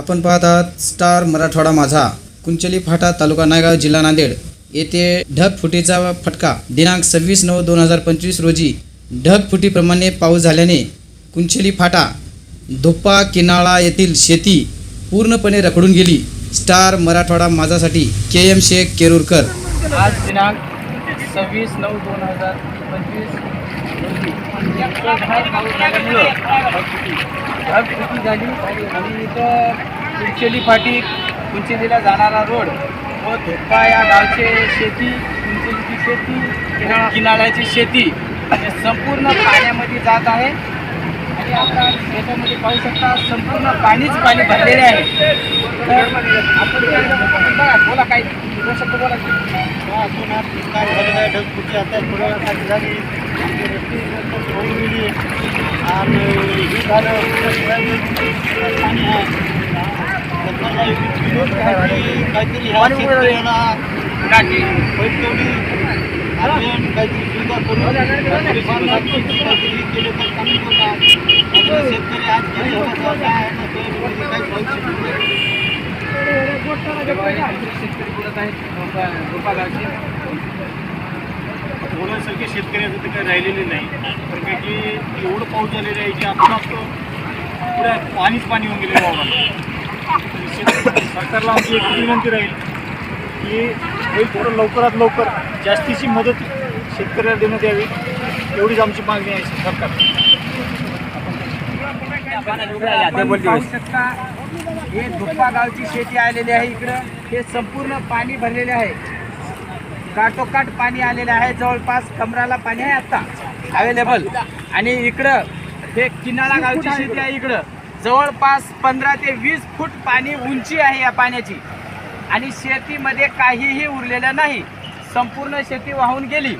आपण पाहत आहात स्टार मराठवाडा माझा कुंचली फाटा तालुका नायगाव जिल्हा नांदेड. येथे ढगफुटीचा फटका. दिनांक सव्वीस नऊ दोन हजार पंचवीस रोजी ढगफुटीप्रमाणे पाऊस झाल्याने कुंचली फाटा धोप्पा किनाळा येथील शेती पूर्णपणे रखडून गेली. स्टार मराठवाडा माझासाठी के एम शेख केरुरकर. आज दिनांक सव्वीस नऊ दोन हजार पंचवीस रोजी मुसळधार झाली आणि इथं कुंचेली फाटी कुंचेलीला जाणारा रोड व धोपा या गावचे शेती कुंचेलीची शेती किनाळा किनाळ्याची शेती हे संपूर्ण पाण्यामध्ये जात आहे. आणि आता शेतामध्ये पाहू शकता संपूर्ण पाणीच पाणी भरलेले आहे. तर आपण बघा, बोला काय बोलू शकतो बोला. काय झालेलं आहे आता थोड्या वेळासाठी झाली आणि काहीतरी ह्या शेतकऱ्याला बैठवली आपण काहीतरी सुविधा करून काहीतरी समाजासाठी काहीतरी केलं तर चांगलं होतं नाहीतर शेतकरी आज गेले होते काय आहे ना ते काही भविष्य नाही. शेतकरी बोलत आहेत गोपा होण्यासारखे बोलायसारखे शेतकऱ्याचं तर काही राहिलेले नाही. कारण का की एवढं पाऊस झालेलं आहे की आपण असतो पुढे पाणीच पाणी होऊन गेले वावरात सरकारला आमची एक विनंती राहील की हे थोडं लवकरात लवकर जास्तीची मदत शेतकऱ्याला देण्यात यावी. एवढीच आमची मागणी आहे सरकार. हे धुप्पा गावची शेती आलेली आहे इकडं. हे संपूर्ण पाणी भरलेले आहे. काटोकाट पाणी आलेले आहे. जवळपास कमराला पाणी आहे आता. अवेलेबल आणि इकडं हे किनाळा गावची शेती आहे इकडं. जवळपास पंधरा ते वीस फूट पाणी उंची आहे या पाण्याची. आणि शेतीमध्ये काहीही उरलेलं नाही. संपूर्ण शेती वाहून गेली.